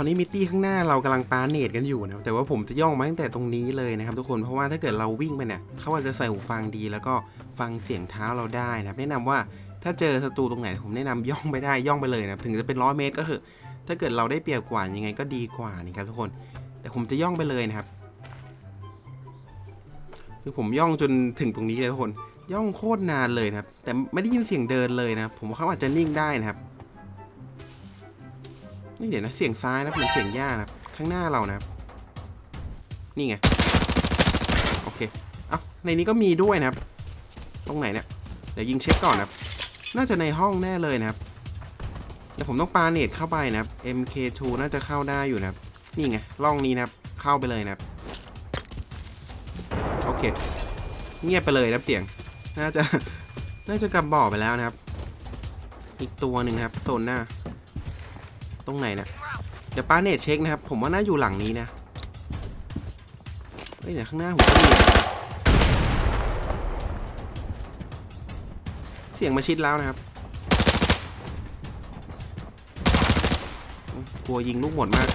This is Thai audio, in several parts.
ตอนนี้มิตตี้ข้างหน้าเรากำลังปาเนตกันอยู่นะแต่ว่าผมจะย่องมาตั้งแต่ตรงนี้เลยนะครับทุกคนเพราะว่าถ้าเกิดเราวิ่งไปเนี่ยเขาอาจจะใส่หูฟังดี แล้วก็ฟังเสียงเท้าเราได้นะแนะนำว่าถ้าเจอศัตรูตรงไหนผมแนะนำย่องไปได้ย่องไปเลยนะถึงจะเป็นร้อยเมตรก็คือถ้าเกิดเราได้เปรียบกว่ายังไงก็ดีกว่านี่ครับทุกคนแต่ผมจะย่องไปเลยนะครับคือผมย่องจนถึงตรงนี้เลยทุกคนย่องโคตรนานเลยนะครับแต่ไม่ได้ยินเสียงเดินเลยนะผมว่าเขาอาจจะนิ่งได้นะครับ นี่เดี๋ยวนะเสียงซ้ายนะเหมือนเสียงย่านะข้างหน้าเรานะนี่ไงโอเคเอ้าในนี้ก็มีด้วยนะครับ ตรงไหนเนี่ยเดี๋ยวยิงเช็คก่อนนะครับ น่าจะในห้องแน่เลยนะครับเดี๋ยวผมต้องปาเนตเข้าไปนะครับ MK2 น่าจะเข้าได้อยู่นะครับ นี่ไงร่องนี้นะครับเข้าไปเลยนะครับโอเค เงียบไปเลยนะเสียง น่าจะน่าจะกลับบ่อไปแล้วนะครับ อีกตัวหนึ่งนะครับโซนหน้า ตรงไหนนะเดี๋ยวป้าเนตเช็คนะครับ ผมว่าน่าอยู่หลังนี้นะ เฮ้ยเดี๋ยวข้างหน้าผมก็มีเสียงมาชิดแล้วนะครับ กลัวยิงลูกหมดมาก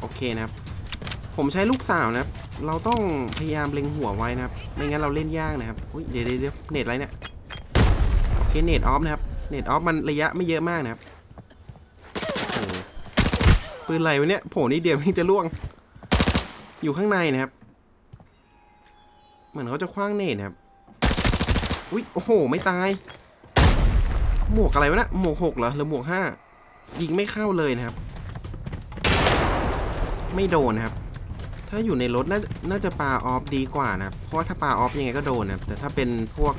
โอเคนะครับ ผมใช้ลูกสาวนะครับ เราต้องพยายามเล็งหัวไว้นะครับ ไม่งั้นเราเล่นยากนะครับอุ้ยเดี๋ยวเดี๋ยวเดี๋ยวเน็ตอะไรเนี่ย โอเค เน็ตออฟนะครับ เน็ตออฟมันระยะไม่เยอะมากนะครับ ปืนอะไรวะเนี่ยโผล่นี่เดียวมันจะล่วง อยู่ข้างในนะครับ เหมือนเขาจะคว้างเนตนะครับอุ้ยโอ้โห ไม่ตาย หมวกอะไรวะเนะหมวกหกเหรอหรือหมวกห้ายิงไม่เข้าเลยนะครับ ไม่โดนนะครับ ถ้าอยู่ในรถน่าจะน่าจะปาออฟดีกว่านะครับ เพราะว่าถ้าปาออฟยังไงก็โดนนะครับแต่ถ้าเป็นพวก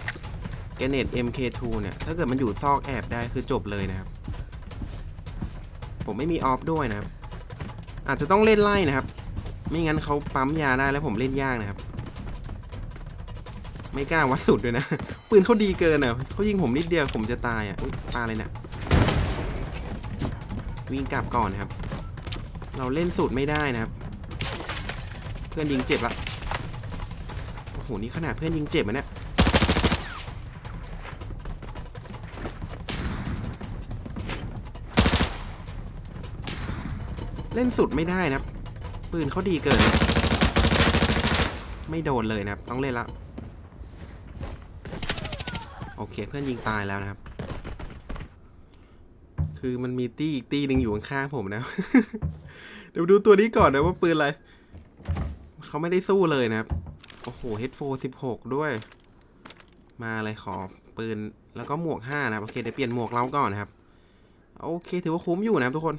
แกเนต MK2 เนี่ย ถ้าเกิดมันอยู่ซอกแอบได้คือจบเลยนะครับ ผมไม่มีออฟด้วยนะครับ อาจจะต้องเล่นไล่นะครับ ไม่งั้นเขาปั๊มยาได้แล้วผมเล่นยากนะครับ ไม่กล้าวัดสุดด้วยนะ ปืนเขาดีเกินอะเขายิงผมนิดเดียวผมจะตายอะอุ๊ยปาอะไรเนี่ยวิ่งกลับก่อนนะครับ เราเล่นสูตรไม่ได้นะครับ เพื่อนยิงเจ็บละโอ้โหนี่ขนาดเพื่อนยิงเจ็บอะเนี่ย เล่นสุดไม่ได้นะครับปืนเขาดีเกิน ไม่โดนเลยนะครับ ต้องเล่นละโอเคเพื่อนยิงตายแล้วนะครับ คือมันมีตี้อีกตี้หนึ่งอยู่ข้างๆผมนะ เดี๋ยวดูตัวนี้ก่อนนะว่าปืนอะไรเขาไม่ได้สู้เลยนะครับ โอ้โห H4 16 ด้วย มาเลยขอปืนแล้วก็หมวก 5 นะ โอเคเดี๋ยวเปลี่ยนหมวกเราก่อนนะครับ โอเค ถือว่าคุ้มอยู่นะครับทุกคน